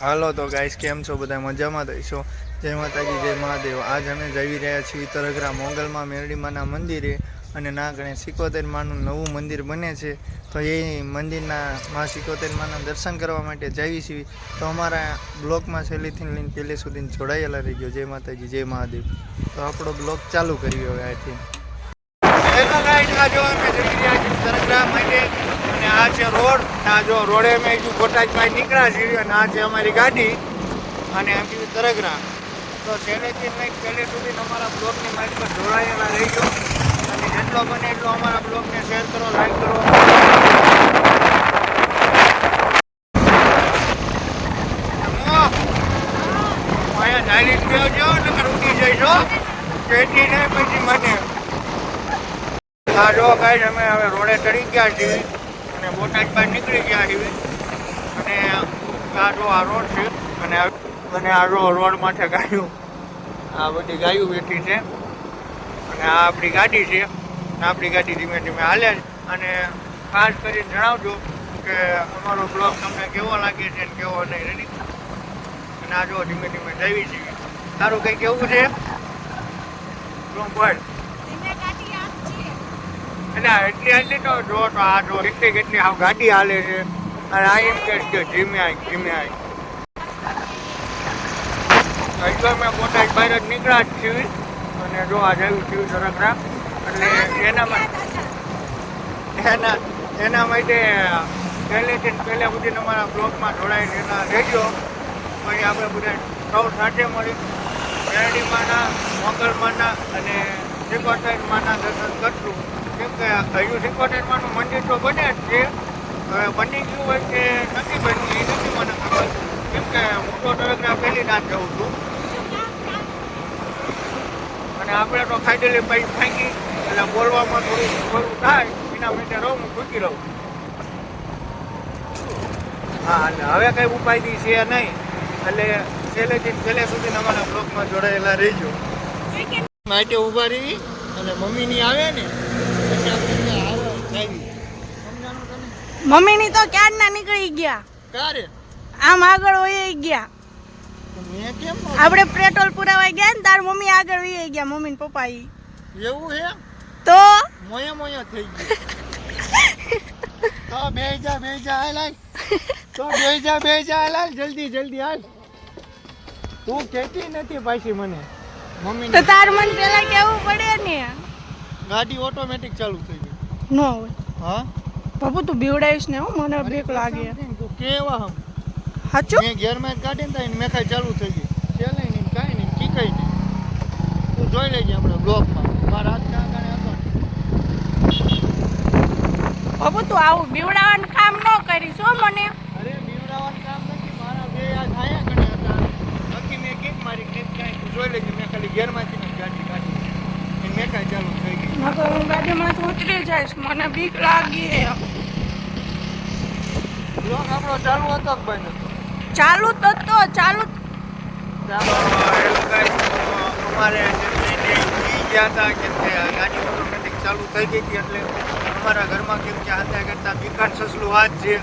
હાલો તો ગાઈસ કેમ છો? બધા મજામાં? થઈશો જય માતાજી, જય મહાદેવ. આજ અમે જઈ રહ્યા છીએ તરગરા મોગલમાં, મેરડીમાના મંદિરે અને ના ગણે સિકોતેર માનું નવું મંદિર બને છે. તો એ મંદિરના મા સિકોતેર માના દર્શન કરવા માટે જઈએ છીએ. તો અમારા બ્લોકમાં સહેલીથી લઈને પહેલે સુધી જોડાયેલા રહી ગયો જય માતાજી, જય મહાદેવ. તો આપણો બ્લોક ચાલુ કર્યો હવે આથી. અને આ છે રોડ, આ જો રોડે અમે હજુ કોટાજમાં નીકળ્યા છીએ અને આ છે અમારી ગાડી અને આમ કીધું તરગરા. તો પહેલેથી લઈ પહેલે સુધી અમારા બ્લોગની પર જોડાયેલા રહીજો. અને જેટલો બને એટલો અમારા બ્લોગને શેર કરો, લાઈક કરો. ડાયરેક્ટ ગયો છો નકર ઉઠી જઈશો. પેટી પછી મને. આ જો કાંઈ અમે હવે રોડે ચડી ગયા છીએ. અને બોટાદ પાસે નીકળી ગયા છીએ. અને આ જો આ રોડ છે, અને અને આ જો રોડ માથે ગાયું. આ બધી ગાયું બેઠી છે. અને આ આપણી ગાડી છે. આપણી ગાડી ધીમે ધીમે હાલે છે. અને ખાસ કરીને જણાવજો કે અમારો બ્લોગ તમને કેવો લાગે છે અને કેવો નહીં રેડી? અને આ જો ધીમે ધીમે જવી છીએ તારું કંઈ કેવું છે? બોલ. એટલે એટલી એટલી તો જો તો આ જો કેટલી કેટલી આવ ગાડી હાલે છે. અને આ એમ કે છે ધીમે આય ધીમે આય. હજુ અમે બોટાદ બહાર જ નીકળ્યા જ છીએ. અને જો આ જયું થયું સરકરા એટલે એનામાં એના એના માટે પહેલેથી પહેલાં સુધી અમારા બ્લોકમાં જોડાઈને એના રહેજો. પછી આપણે બધા સૌ સાથે મળી. મેરડીમાના મંગળમાના અને શ્રીકોટાઈમાના દર્શન કરશું. હજુ શ્રીકોટાઈમાનું મંદિર તો બને જ છે. બની કે નથી હું તો અને આપણે તો ખાધેલી પૈ ફાંકી એટલે બોલવામાં થોડું થોડું થાય, એના માટે રહું, હું ખુશી રહું. હા, અને હવે કઈ ઉપાય છે નહીં. એટલે છેલ્લેથી છેલ્લે સુધી અમારા બ્લોકમાં જોડાયેલા રહીજો. માટે ઊભા રહી અને મમ્મીની આવે ને પછી ની તો ક્યાં ક્યારના નીકળી ગયા? આમ આગળ વહી ગયા. આપણે પેટ્રોલ પુરાવા ગયા ને તાર મમ્મી આગળ વહી ગયા મમ્મી ને પપ્પા ઈ એવું હે? તો? મોયા મોયા થઈ ગયું. તો બેજા બેજા હાલ હાલ. તો બેજા બેજા હાલ હાલ. જલ્દી જલ્દી હાલ. તું કહેતી નથી પાછી મને. મમ્મી તો તાર મન પેલા કેવું પડે ને? ગાડી ઓટોમેટિક ચાલુ થઈ ગઈ. ન હોય. હા? બાપુ તું બીવડાવીશ ને હો મને બીક લાગે. તું કેવા હમ? હાચું? મેં કાઢીને થાય ને મેખાઈ ચાલુ થઈ ગઈ. ચાલે નહીં કાંઈ નહીં ચીકાઈ નહીં. તું જોઈ લેજે આપણે બ્લોકમાં મારા હાથ ક્યાં કાંઈ હતો. બાપુ તું આવું બીવડાવવાનું કામ ન કરીશ હો મને. અરે બીવડાવવાનું કામ નથી મારા બે આ છાયા કણે હતા. બાકી મેં કેક મારી કેક કાંઈ. તું જોઈ લેજે મેં ખાલી ઘેરમાંથી ને ગાડી કાઢી એ મેખાઈ ચાલુ ગઈ હું ગાડીમાંથી ઉતરી જઈશ. મને બીક લાગી. બ્લોક આપણો ચાલુ હતો કે બંધ હતો? ચાલુ તો તો ચાલુ અમારે ગયા હતા કેમ કે ગાડી ઓટોમેટિક ચાલુ થઈ ગઈ હતી એટલે અમારા ઘરમાં કેમ કે હાથે કરતા બીકાન સસલું હાથ છે.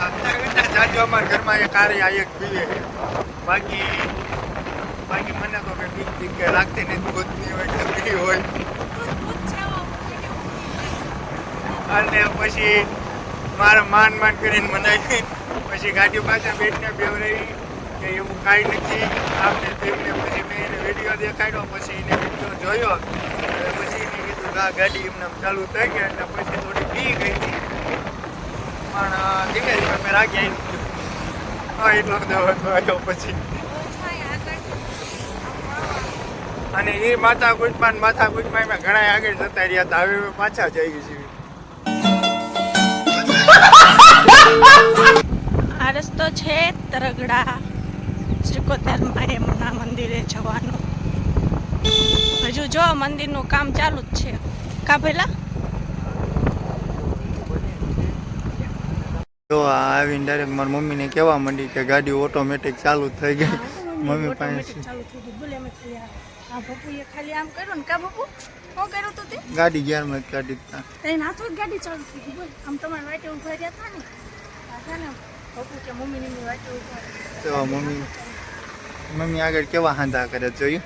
હાથે કરતા જાજો અમારા ઘરમાં એક કારે આ એક પીવે બાકી બાકી મને તો કઈ બીક બીક કે લાગતી નથી દૂધની હોય કે હોય. અને પછી મારે માન માન કરીને મનાવી પછી ગાડી પાછળ બેઠને બેવરાવી કે એવું કાંઈ નથી. આપણે તેમને પછી મેં એને વીડિયો દેખાડ્યો, પછી એને વીડિયો જોયો. પછી એને કીધું આ ગાડી એમને ચાલુ થઈ ગઈ એટલે પછી થોડી પી ગઈ હતી. પણ ધીમે ધીમે મેં રાખી હા, એટલો બધો આવ્યો પછી. અને એ માથા કૂદમાં માથા કૂદમાં એમાં ઘણા આગળ જતા રહ્યા હતા હવે પાછા જઈ છીએ. આ રસ્તો છે તરગડા. શ્રીકોતેર માયમના મંદિરે જવાનું. હજુ જો મંદિરનું કામ ચાલુ જ છે. કા પેલા જો આવીને ડાયરેક્ટ મારી મમ્મીને કહેવા માંડી કે ગાડી ઓટોમેટિક ચાલુ થઈ ગઈ. મમ્મી પાસે. ગાડી ગેરમાં જ કાઢી ગાડી ચાલુ થઈ ગઈ. બોલ આમ તમારે વાટે ઊભા રહ્યા હતા ને? મમ્મી આગળ કેવા હાંધા કરે જોયું?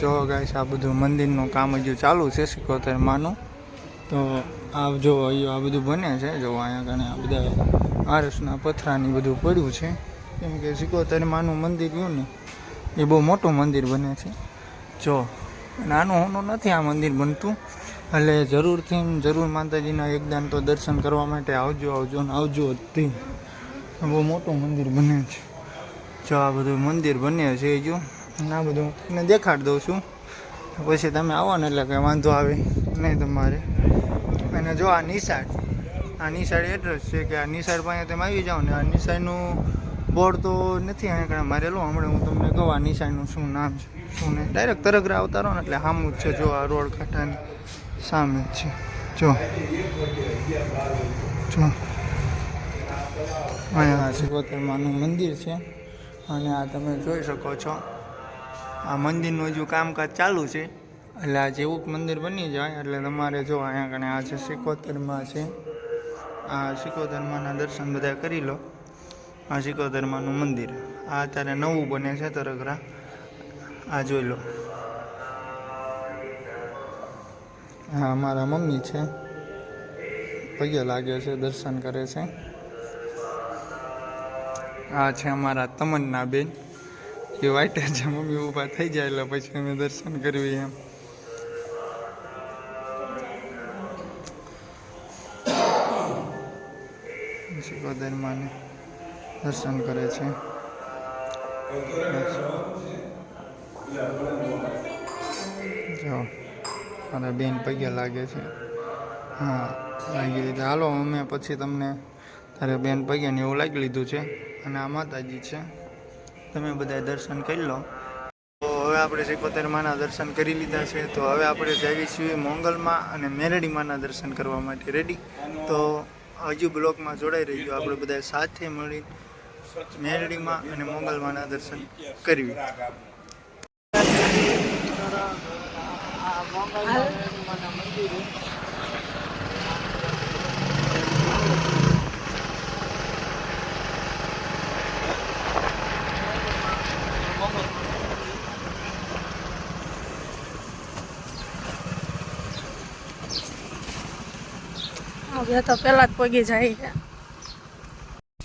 જો ગાઈસ આ બધું મંદિરનું કામ હજુ ચાલુ છે સિકોતેર માનું. તો આ જો આ બધું બને છે, જો અહીંયા કણે આ બધા આરસના પથરાની બધું પડ્યું છે. કેમ કે સિકોતેર માનું મંદિર રહ્યું ને, એ બહુ મોટું મંદિર બને છે. જો, નાનું હોનું નથી આ મંદિર બનતું. એટલે જરૂરથી જરૂર માતાજીના એકદાન તો દર્શન કરવા માટે આવજો આવજો ને આવજો જ બહુ મોટું મંદિર બને છે. જો આ બધું મંદિર બને છે જો આ બધું તમને દેખાડ દઉં છું. પછી તમે આવો ને એટલે કંઈ વાંધો આવે નહીં તમારે. અને જો આ નિશાળ આ નિશાળ એડ્રેસ છે કે આ નિશાળ પાસે તમે આવી જાઓ ને, આ નિશાળનું બોર્ડ તો નથી અહીંયા મારેલું. હમણાં હું તમને કહું, આ નિશાનનું શું નામ છે, શું નહીં. ડાયરેક્ટ તરગરા આવતા રહો ને એટલે સામું જ છે. જો આ રોડ કાંઠાની સામે જ છે. જો. જો. અહીંયા શિકોતરમાનું મંદિર છે. અને આ તમે જોઈ શકો છો. આ મંદિરનું હજુ કામકાજ ચાલુ છે. એટલે આ જેવું મંદિર બની જાય, એટલે તમારે જો અહીંયા કણે આ છે સિકોતરમાં છે, આ સિકોતરમાના દર્શન બધા કરી લો. આ ધર્માનું મંદિર. આ અત્યારે નવું બને છે તરકરા આ જોઈ લો. હા મારા મમ્મી છે. પગે લાગે છે, દર્શન કરે છે. આ છે અમારા તમન્ના બેન. એ વાઈટે છે મમ્મી ઊભા થઈ જાય એટલે પછી અમે દર્શન કરવી એમ. શિકોદરમાને દર્શન કરે છે. જો મારા બેન પગે લાગે છે. હા, લાગી લીધા. હાલો, અમે પછી તમને તારે બેન પગે એવું લાગી લીધું છે. અને આ માતાજી છે. તમે બધા દર્શન કરી લો. તો હવે આપણે સિકોતેરમાના દર્શન કરી લીધા છે. તો હવે આપણે જઈએ છીએ મોંગલમાં અને મેરડીમાના દર્શન કરવા માટે. રેડી તો હજુ બ્લોકમાં જોડાઈ રહ્યું આપણે બધા સાથે મળી મેરડીમાં અને મોંગલમાના દર્શન કરવી હવે તો પેલા જ પગી જાય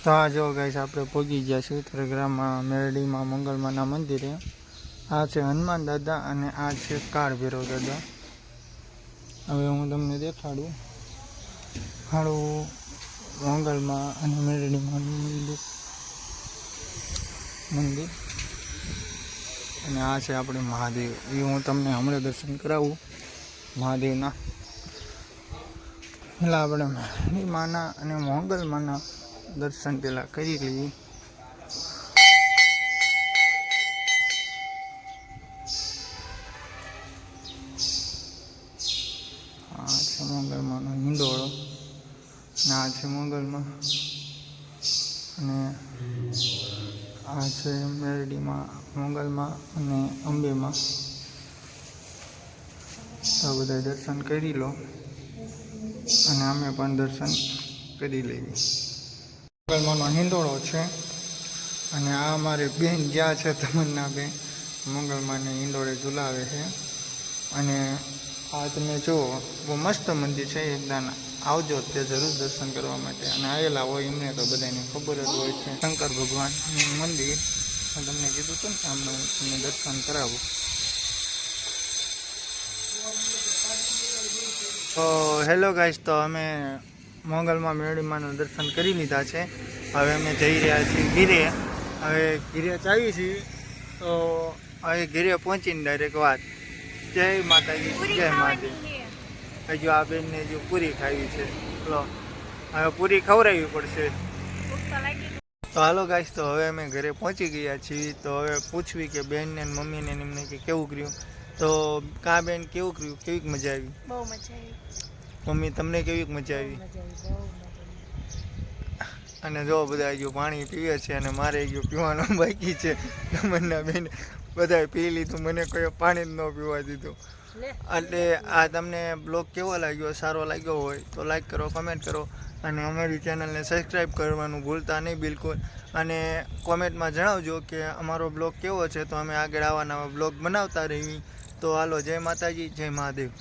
તો આ જો ગાઈસ આપણે પહોંચી ગયા છીએ ઉત્તરગ્રામમાં મેરડીમાં મંગળમાના મંદિરે. આ છે હનુમાન દાદા અને આ છે કાળ ભૈરવ દાદા. હવે હું તમને દેખાડું. હાડું મંગળમાં અને મેરડીમાં મંદિર. મંદિર. અને આ છે આપણે મહાદેવ. એ હું તમને હમણાં દર્શન કરાવું. મહાદેવના. પહેલાં આપણે મેરડીમાના અને મોંગલમાના દર્શન પહેલાં કરી લઈએ. આ છે મોગલમાંનો હિંડોળો. ને આ છે મોગલમાં અને આ છે મેરડીમાં મોગલમાં અને અંબેમાં. આ બધા દર્શન કરી લો. અને અમે પણ દર્શન કરી લઈએ. મંગલમાંનો હિંદોળો છે. અને આ અમારી બેન જ્યાં છે, તમન્ના બેન મંગળમાને હિંડોળે ઝુલાવે છે. અને આ તમે જુઓ, બહુ મસ્ત મંદિર છે એકદાન આવજો, તે જરૂર દર્શન કરવા માટે. અને આવેલા હોય એમને તો બધાને ખબર જ હોય છે. શંકર ભગવાનનું મંદિર મેં તમને કીધું હતું ને કે તમને દર્શન કરાવું. તો, હેલો ગાઈસ, તો અમે મોગલમાં મેળીમાનું દર્શન કરી લીધા છે. હવે અમે જઈ રહ્યા છીએ ગીરે. હવે ગીરે ચાવી છીએ. તો હવે ઘીરે પહોંચીને ડાયરેક્ટ વાત. જય માતાજી જય માતાજી હજુ આ બેનને હજુ પૂરી ખાવી છે. લો હવે પૂરી ખવડાવવી પડશે. તો હાલો ગાઈશ તો હવે અમે ઘરે પહોંચી ગયા છીએ. તો હવે પૂછવી કે બેનને મમ્મીને એમને કે કેવું કર્યું? તો કા બેન કેવું કર્યું? કેવી મજા આવી? બહુ મજા આવી. મમ્મી તમને કેવી મજા આવી? અને જો બધા જો પાણી પીવે છે અને મારે ગયું પીવાનું બાકી છે. તમન્ના બેન બધાએ પી લીધું. મને કોઈ પાણી જ ન પીવા દીધું. એટલે આ તમને બ્લોગ કેવો લાગ્યો? સારો લાગ્યો હોય તો લાઈક કરો કમેન્ટ કરો. અને અમારી ચેનલને સબસ્ક્રાઈબ કરવાનું ભૂલતા નહીં બિલકુલ. અને કોમેન્ટમાં જણાવજો કે અમારો બ્લોગ કેવો છે. તો અમે આગળ આવા નવા બ્લોગ બનાવતા રહીએ. તો હાલો જય માતાજી જય મહાદેવ.